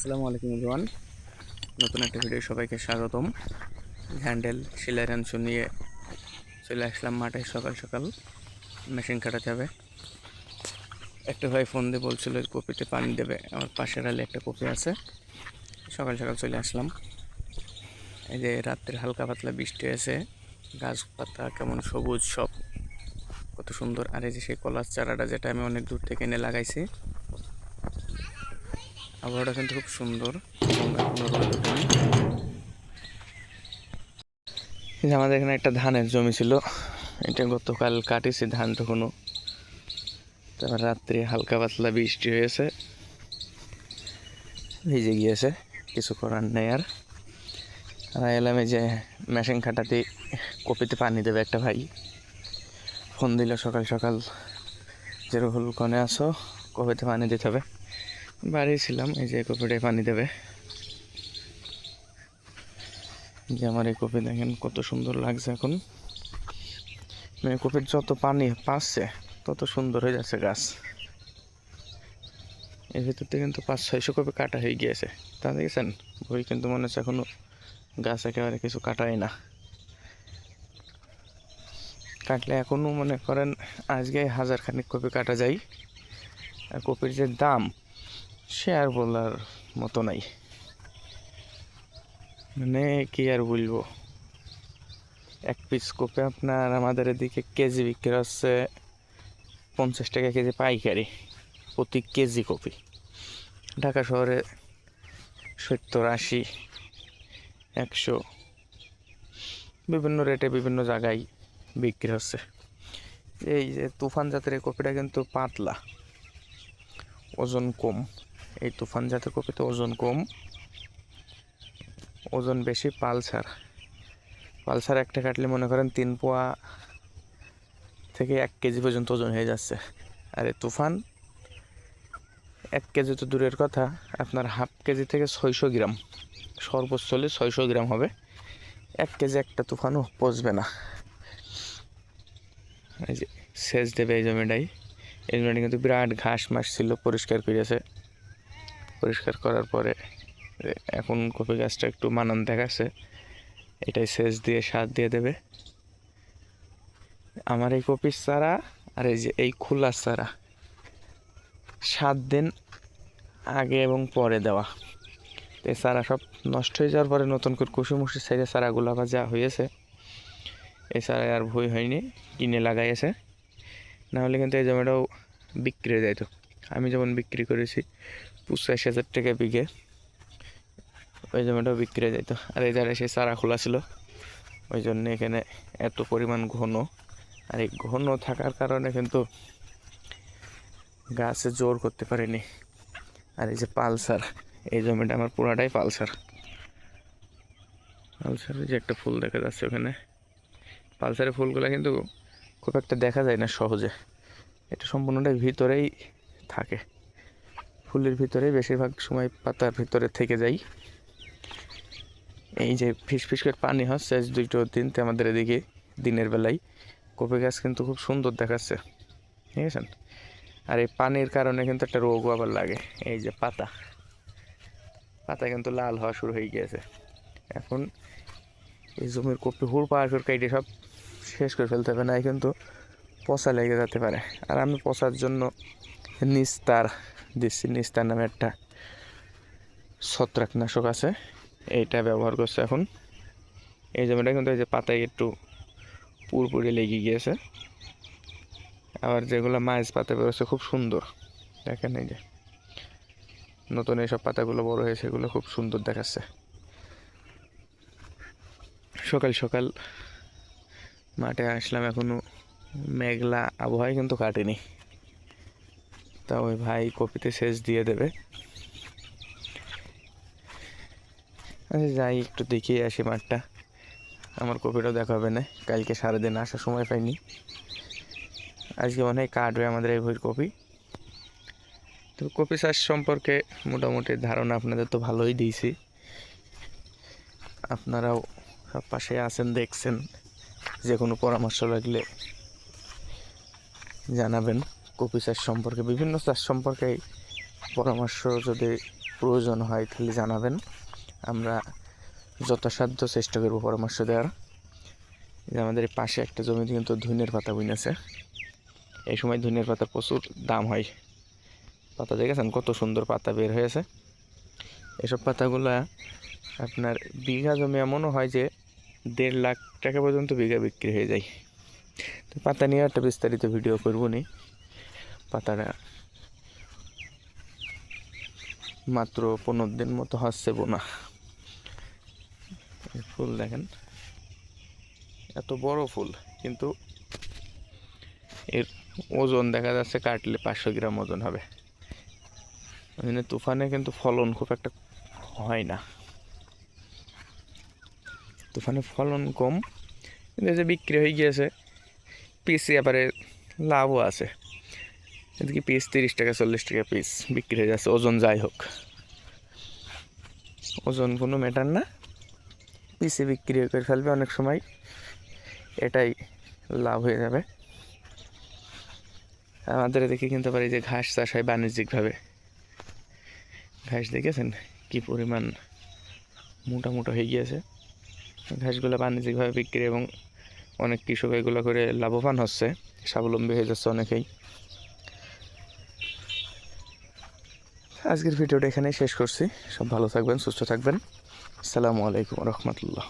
আসসালামু আলাইকুম ইভান নতুন একটা ভিডিও সবাইকে স্বাগতম। হ্যান্ডেল, সেলাই রাঞ্চু নিয়ে চলে আসলাম মাঠে সকাল সকাল। মেশিন কাটাতে হবে। একটা ভাই ফোন দিয়ে বলছিল কপিতে পানি দেবে, আমার পাশের আলে একটা কপি আছে। সকাল সকাল চলে আসলাম। এই যে রাত্রে হালকা পাতলা বৃষ্টি হয়েছে, গাছপাতা কেমন সবুজ সব, কত সুন্দর। আর এই যে সেই কলার চারাটা যেটা আমি অনেক দূর থেকে এনে লাগাইছি আবহাওয়াটা কিন্তু খুব সুন্দর। এবং এখনও রোদ ওঠেনি। আমাদের এখানে একটা ধানের জমি ছিল। এটা গতকাল কাটিছি ধান তখনও তারপর রাত্রে হালকা পাতলা বৃষ্টি হয়েছে। ভিজে গিয়েছে। কিছু করার নেই আর। আর এলাম এই যে মেশিন খাটাতে কপিতে পানি দেবে একটা ভাই। ফোন দিল সকাল সকাল, যে রুহুল, কনে আসো কপিতে পানি দিতে হবে? বাড়ি ছিলাম, এই যে কপিটায় পানি দেবে। যে আমার এই কপি দেখেন কত সুন্দর লাগছে এখন। মানে কপির যত পানি পাচ্ছে, তত সুন্দর হয়ে যাচ্ছে গাছ। এর ভিতরতে কিন্তু পাঁচ, ছয়শো কপি কাটা হয়ে গিয়েছে। তা দেখেছেন? বই কিন্তু মনে হচ্ছে এখনও গাছ একেবারে কিছু কাটাই না। কাটলে এখনও মনে করেন আজকে হাজার খানিক কপি কাটা যায়। আর কপির যে দাম সে আর বলার মতো নাই। মানে কি আর বলব? এক পিস কপি আপনার আমাদের এদিকে কেজি বিক্রি হচ্ছে পঞ্চাশ টাকা কেজি পাইকারি, প্রতি কেজি কপি। ঢাকা শহরে সত্তর, আশি, একশো, বিভিন্ন রেটে বিভিন্ন জায়গায় বিক্রি হচ্ছে। এই যে তুফান জাতের এই কপিটা কিন্তু পাতলা, ওজন কম। এই তুফান জাতের কপিতে ওজন কম। ওজন বেশি পালসার। পালসার একটা কাটলে মনে করেন তিন পোয়া থেকে এক কেজি পর্যন্ত ওজন হয়ে যাচ্ছে। আর এই তুফান এক কেজি তো দূরের কথা, আপনার হাফ কেজি থেকে ছয়শো গ্রাম। সর্বোচ্চ হলে ছয়শো গ্রাম হবে। এক কেজি একটা তুফানও পচবে না। এই যে সেচ দেবে এই জমিটাই। এই জমিটা কিন্তু বিরাট ঘাস মাস ছিল, পরিষ্কার করেছে পরিষ্কার করার পরে এখন কপি গাছটা একটু মানান দেখাচ্ছে। এটাই সেচ দিয়ে সার দিয়ে দেবে। আমার এই কপির চারা আর এই যে এই খোলা চারা, সাত দিন আগে এবং পরে দেওয়া। এই চারা সব নষ্ট হয়ে যাওয়ার পরে নতুন করে কুসি মুসি ছেড়ে চারাগুলো আবার যা হয়েছে। এই চারায় আর ভুই হয়নি, কিনে লাগাইছে। নাহলে কিন্তু এই জমিটাও বিক্রি হয়ে যেত আমি যেমন বিক্রি করেছি পঁচাশি হাজার টাকা বিঘে। ওই জমিটাও বিক্রি হয়ে যেত আর এই জায়গায় সেই চারা খোলা ছিল। ওই জন্য এখানে এত পরিমাণ ঘন। আর এই ঘন থাকার কারণে কিন্তু গাছে জোর করতে পারেনি। আর এই যে পালসার, এই জমিটা আমার পুরাটাই পালসার। পালসারের যে একটা ফুল দেখা যাচ্ছে ওখানে। পালসারের ফুলগুলো কিন্তু খুব একটা দেখা যায় না সহজে। এটা সম্পূর্ণটাই ভিতরেই থাকে। ফুলের ভিতরে, বেশিরভাগ সময় পাতার ভিতরে থেকে যাই। এই যে ফিস করে পানি হচ্ছে দুইটো দিনতে আমাদের এদিকে দিনের বেলায়। কপি গাছ কিন্তু খুব সুন্দর দেখাচ্ছে, ঠিক আছে? আর এই পানির কারণে কিন্তু একটা রোগও আবার লাগে, এই যে পাতা। পাতা কিন্তু লাল হওয়া শুরু হয়ে গিয়েছে। এখন এই জমির কপি হুড় পাহাড় করে কেটে সব শেষ করে ফেলতে হবে, না কিন্তু পচা লেগে যেতে পারে। আর আমি পচার জন্য নিস্তার দিচ্ছি নিস্তার নামে একটা ছত্রাকনাশক আছে। এইটা ব্যবহার করছে এখন। এই জমিটা কিন্তু এই যে পাতায় একটু পুরপুরে লেগে গিয়েছে। আবার যেগুলো মাছ পাতা বেরোচ্ছে খুব সুন্দর। দেখেন এই যে। নতুন এইসব পাতাগুলো বড় হয়েছে, এগুলো খুব সুন্দর দেখাচ্ছে। সকাল সকাল মাঠে আসলাম, এখনও মেঘলা আবহাওয়ায় কিন্তু কাটেনি। তা ওই ভাই কপিতে সেচ দিয়ে দেবে। আচ্ছা যাই, একটু দেখিয়ে আসি মাঠটা। আমার কপিটাও দেখা হবে না, কালকে সারাদিন আসার সময় পাইনি। আজকে মনে হয় কাটবে আমাদের এই ভুঁইর কপি। তো কপি চাষ সম্পর্কে মোটামুটি ধারণা আপনাদের তো ভালোই দিয়েছি। আপনারাও সব পাশে আছেন, দেখছেন। যে কোনো পরামর্শ লাগলে জানাবেন। কপি চাষ সম্পর্কে, বিভিন্ন চাষ সম্পর্কে পরামর্শ যদি প্রয়োজন হয়, তাহলে জানাবেন। আমরা যথাসাধ্য চেষ্টা করব পরামর্শ দেওয়ার। যে আমাদের পাশে একটা জমিতে কিন্তু ধুনের পাতা বুনেছে। এই সময় ধুনের পাতা প্রচুর দাম হয়। পাতা দেখেছেন কত সুন্দর পাতা বের হয়েছে? এসব পাতাগুলা আপনার বিঘা জমি এমনও হয় যে দেড় লাখ টাকা পর্যন্ত বিঘা বিক্রি হয়ে যায়। তো পাতা নিয়ে একটা বিস্তারিত ভিডিও করব নি। পাতাটা মাত্র পনেরো দিন মতো হচ্ছে বোনা। ফুল দেখেন, এত বড় ফুল, কিন্তু এর ওজন দেখা যাচ্ছে কাটলে পাঁচশো গ্রাম ওজন হবে। জন্য তুফানে কিন্তু ফলন খুব একটা হয় না। তুফানে ফলন কম, কিন্তু যে বিক্রি হয়ে গিয়েছে, পিস এবারে লাভও আছে। এদিকে পিস তিরিশ টাকা, চল্লিশ টাকা পিস বিক্রি হয়ে যাচ্ছে, ওজন যাই হোক। ওজন কোনো ম্যাটার না। পিসে বিক্রি করে ফেলবে, অনেক সময় এটাই লাভ হয়ে যাবে। আমাদের এদিকে কিন্তু এই যে ঘাস চাষ হয় বাণিজ্যিকভাবে। ঘাস দেখেছেন কি পরিমাণ মোটা মোটা হয়ে গিয়েছে? ঘাসগুলো বাণিজ্যিকভাবে বিক্রি এবং অনেক কৃষক এগুলো করে লাভবান হচ্ছে, স্বাবলম্বী হয়ে যাচ্ছে অনেকেই। আজকের ভিডিওটা এখানেই শেষ করছি। সব ভালো থাকবেন সুস্থ থাকবেন। আসসালামু আলাইকুম রহমতুল্লাহ।